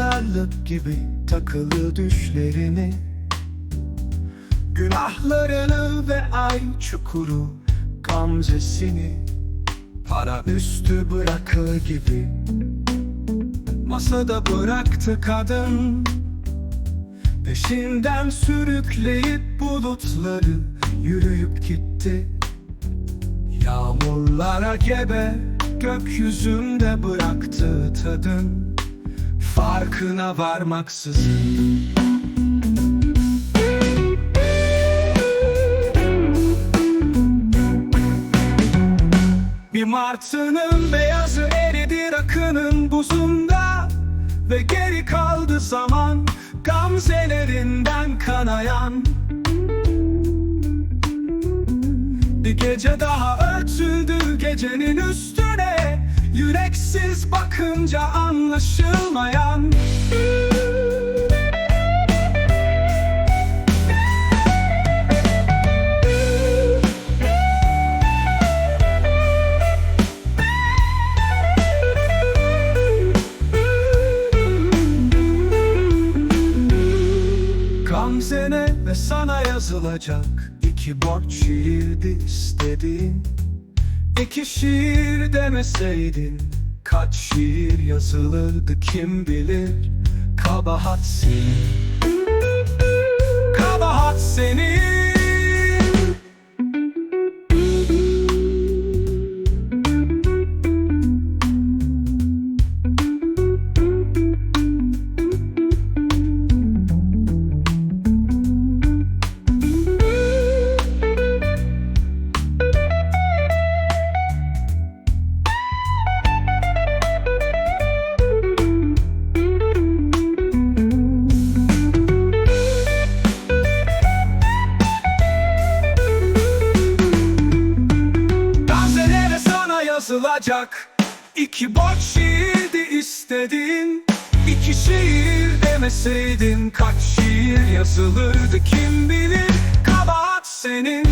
mezarlık gibi takılı düşlerini. Günahlarını ve ay çukuru gamzesini Para üstü bırakır gibi. Masada bıraktı kadın Peşinden sürükleyip bulutları yürüyüp gitti. Yağmurlara gebe gökyüzünde bıraktığı tadın Farkına varmaksızın. Bir martının beyazı eridi rakının buzunda Ve geri kaldı zaman gamzelerinden kanayan. Bir gece daha örtüldü gecenin üstüne Yüreksiz bakınca anlaşılmayan. Gamzene ve sana yazılacak iki borç şiirdi istediğin İki şiir demeseydin Kaç şiir yazılırdı kim bilir? Kabahat senin yazılacak. İki borç şiirdi istedin İki şiir demeseydin. Kaç şiir yazılırdı kim bilir? Kabahat senin